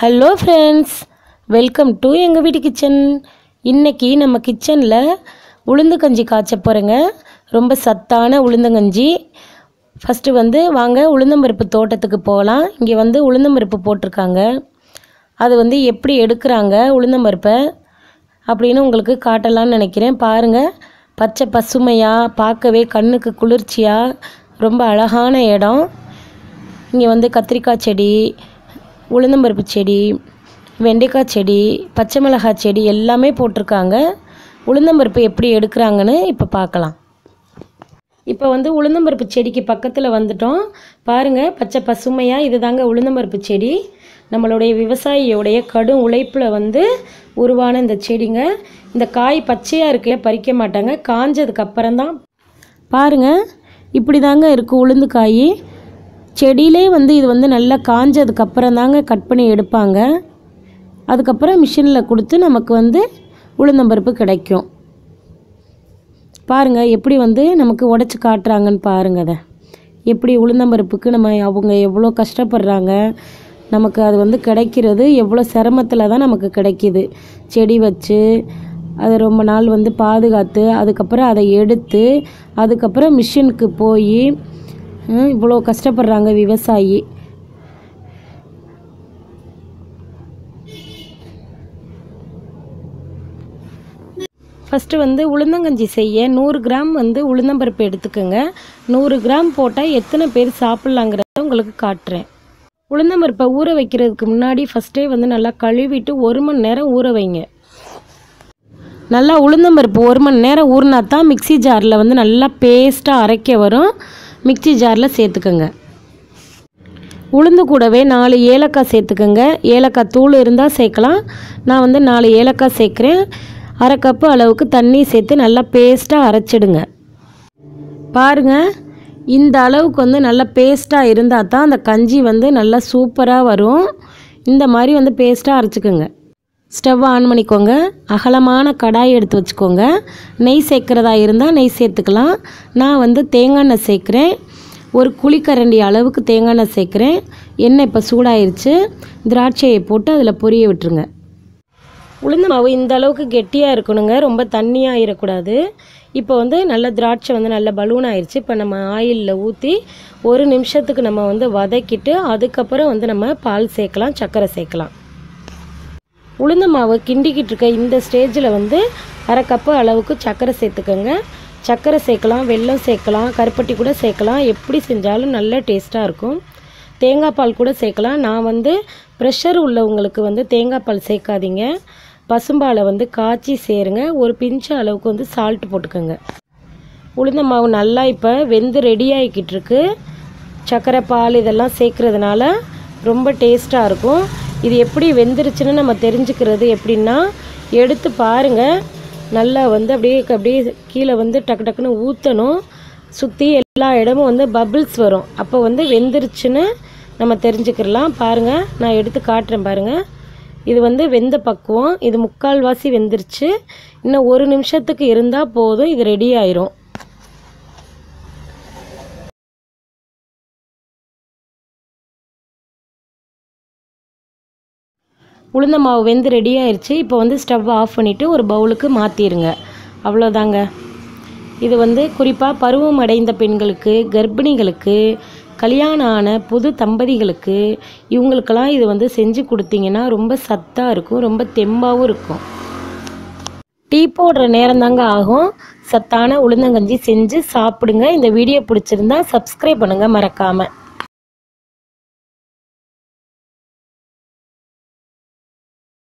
Hello friends welcome to எங்கள் வீட்டு kitchen இன்னைக்கு நம்ம கிச்சனில் உளுந்து கஞ்சி காய்ச்ச போகிறேங்க ரொம்ப சத்தான உளுந்தங்கஞ்சி ஃபஸ்ட்டு வந்து வாங்க உளுந்தம்பருப்பு தோட்டத்துக்கு போகலாம். இங்கே வந்து உளுந்தம்பருப்பு போட்டிருக்காங்க. அது வந்து எப்படி எடுக்கிறாங்க உளுந்தம்பருப்பை அப்படின்னு உங்களுக்கு காட்டலான்னு நினைக்கிறேன். பாருங்கள் பச்சை பசுமையாக பார்க்கவே கண்ணுக்கு குளிர்ச்சியாக ரொம்ப அழகான இடம். இங்கே வந்து கத்திரிக்காய் செடி உளுந்தம்பருப்பு செடி வெண்டைக்காய் செடி பச்சை மிளகாய் செடி எல்லாமே போட்டிருக்காங்க. உளுந்தம்பருப்பு எப்படி எடுக்கிறாங்கன்னு இப்போ பார்க்கலாம். இப்போ வந்து உளுந்தம்பருப்பு செடிக்கு பக்கத்தில் வந்துட்டோம். பாருங்கள் பச்சை பசுமையாக இது தாங்க உளுந்தம்பருப்பு செடி. நம்மளுடைய விவசாயியோடைய கடும் உழைப்பில் வந்து உருவான இந்த செடிங்க. இந்த காய் பச்சையாக இருக்கல பறிக்க மாட்டாங்க. காஞ்சதுக்கு அப்புறம் தான் பாருங்கள் இப்படி தாங்க இருக்குது உளுந்து காய். செடியிலே வந்து இது வந்து நல்லா காஞ்சதுக்கப்புறம் தாங்க கட் பண்ணி எடுப்பாங்க. அதுக்கப்புறம் மிஷினில் கொடுத்து நமக்கு வந்து உளுந்தம்பருப்பு கிடைக்கும். பாருங்கள் எப்படி வந்து நமக்கு உடச்சி காட்டுறாங்கன்னு பாருங்க அதை. எப்படி உளுந்தம்பருப்புக்கு நம்ம அவங்க எவ்வளோ கஷ்டப்படுறாங்க. நமக்கு அது வந்து கிடைக்கிறது எவ்வளோ சிரமத்தில் தான் நமக்கு கிடைக்கிது. செடி வச்சு அதை ரொம்ப நாள் வந்து பாதுகாத்து அதுக்கப்புறம் அதை எடுத்து அதுக்கப்புறம் மிஷினுக்கு போய் இவ்வளோ கஷ்டப்படுறாங்க விவசாயி. ஃபஸ்ட்டு வந்து உளுந்தங்கஞ்சி செய்ய நூறு கிராம் வந்து உளுந்தம்பருப்பு எடுத்துக்கோங்க. நூறு கிராம் போட்டால் எத்தனை பேர் சாப்பிட்லாங்கிறத உங்களுக்கு காட்டுறேன். உளுந்தம்பருப்பை ஊற வைக்கிறதுக்கு முன்னாடி ஃபஸ்ட்டே வந்து நல்லா கழுவிட்டு ஒரு மணி நேரம் ஊற வைங்க. நல்லா உளுந்தம்பருப்பு ஒரு மணி நேரம் ஊறினா தான் மிக்ஸி ஜாரில் வந்து நல்லா பேஸ்ட்டாக அரைக்க வரும். மிக்ஸி ஜாரில் சேர்த்துக்கோங்க. உளுந்து கூடவே நாலு ஏலக்காய் சேர்த்துக்கோங்க. ஏலக்காய் தூள் இருந்தால் சேர்க்கலாம். நான் வந்து நாலு ஏலக்காய் சேர்க்குறேன். அரை கப்பு அளவுக்கு தண்ணி சேர்த்து நல்லா பேஸ்ட்டாக அரைச்சிடுங்க. பாருங்கள் இந்த அளவுக்கு வந்து நல்லா பேஸ்ட்டாக இருந்தால் தான் அந்த கஞ்சி வந்து நல்லா சூப்பராக வரும். இந்த மாதிரி வந்து பேஸ்ட்டாக அரைச்சிக்கோங்க. ஸ்டவ் ஆன் பண்ணிக்கோங்க. அகலமான கடாய் எடுத்து வச்சுக்கோங்க. நெய் சேர்க்குறதா இருந்தால் நெய் சேர்த்துக்கலாம். நான் வந்து தேங்காய் எண்ணெய் சேர்க்குறேன். ஒரு குழிக்கரண்டி அளவுக்கு தேங்காய் எண்ணெய் சேர்க்குறேன். எண்ணெய் இப்போ சூடாயிருச்சு. திராட்சையை போட்டு அதில் பொரிய விட்டுருங்க. உளுந்த மாவு இந்த அளவுக்கு கெட்டியாக இருக்கணுங்க. ரொம்ப தண்ணியாக ஆயிடக்கூடாது இப்போ வந்து நல்ல திராட்சை வந்து நல்ல பலூன் ஆயிடுச்சு இப்போ நம்ம ஆயிலில் ஊற்றி ஒரு நிமிஷத்துக்கு நம்ம வந்து வதக்கிட்டு அதுக்கப்புறம் வந்து நம்ம பால் சேர்க்கலாம் சர்க்கரை சேர்க்கலாம். உளுந்த மாவு கிண்டிக்கிட்டு இருக்க இந்த ஸ்டேஜில் வந்து அரை கப்பு அளவுக்கு சர்க்கரை சேர்த்துக்கோங்க. சர்க்கரை சேர்க்கலாம் வெல்லம் சேர்க்கலாம் கருப்பட்டி கூட சேர்க்கலாம். எப்படி செஞ்சாலும் நல்ல டேஸ்ட்டாக இருக்கும். தேங்காய் பால் கூட சேர்க்கலாம். நான் வந்து ப்ரெஷர் உள்ளவங்களுக்கு வந்து தேங்காய் பால் சேர்க்காதீங்க. பசும்பாலை வந்து காய்ச்சி சேருங்க. ஒரு பிஞ்சு அளவுக்கு வந்து சால்ட் போட்டுக்கோங்க. உளுந்த மாவு நல்லா இப்போ வெந்து ரெடி ஆகிக்கிட்டு இருக்கு. சர்க்கரை பால் இதெல்லாம் சேர்க்குறதுனால ரொம்ப டேஸ்ட்டாக இருக்கும். இது எப்படி வெந்துருச்சுன்னு நம்ம தெரிஞ்சுக்கிறது எப்படின்னா எடுத்து பாருங்கள் நல்லா வந்து அப்படியே அப்படியே கீழே வந்து டக்கு டக்குன்னு ஊற்றணும் சுற்றி எல்லா இடமும் வந்து பபிள்ஸ் வரும். அப்போ வந்து வெந்துருச்சுன்னு நம்ம தெரிஞ்சுக்கிடலாம் பாருங்கள் நான் எடுத்து காட்டுறேன் பாருங்கள் இது வந்து வெந்த பக்குவம். இது முக்கால்வாசி வெந்துருச்சு. இன்னும் ஒரு நிமிஷத்துக்கு இருந்தால் போதும் இது ரெடி ஆயிரும். உளுந்த மாவு வெந்து ரெடி ஆயிடுச்சு இப்போ வந்து ஸ்டவ் ஆஃப் பண்ணிவிட்டு ஒரு பவுலுக்கு மாற்றிடுங்க அவ்வளோதாங்க. இது வந்து குறிப்பாக பருவம் அடைந்த பெண்களுக்கு கர்ப்பிணிகளுக்கு கல்யாணம் ஆன புது தம்பதிகளுக்கு இவங்களுக்கெல்லாம் இது வந்து செஞ்சு கொடுத்தீங்கன்னா ரொம்ப சத்தாக இருக்கும் ரொம்ப தெம்பாகவும் இருக்கும். டீ போடுற நேரம் தாங்க ஆகும். சத்தான உளுந்தங்கஞ்சி செஞ்சு சாப்பிடுங்க. இந்த வீடியோ பிடிச்சிருந்தா சப்ஸ்கிரைப் பண்ணுங்கள் மறக்காமல்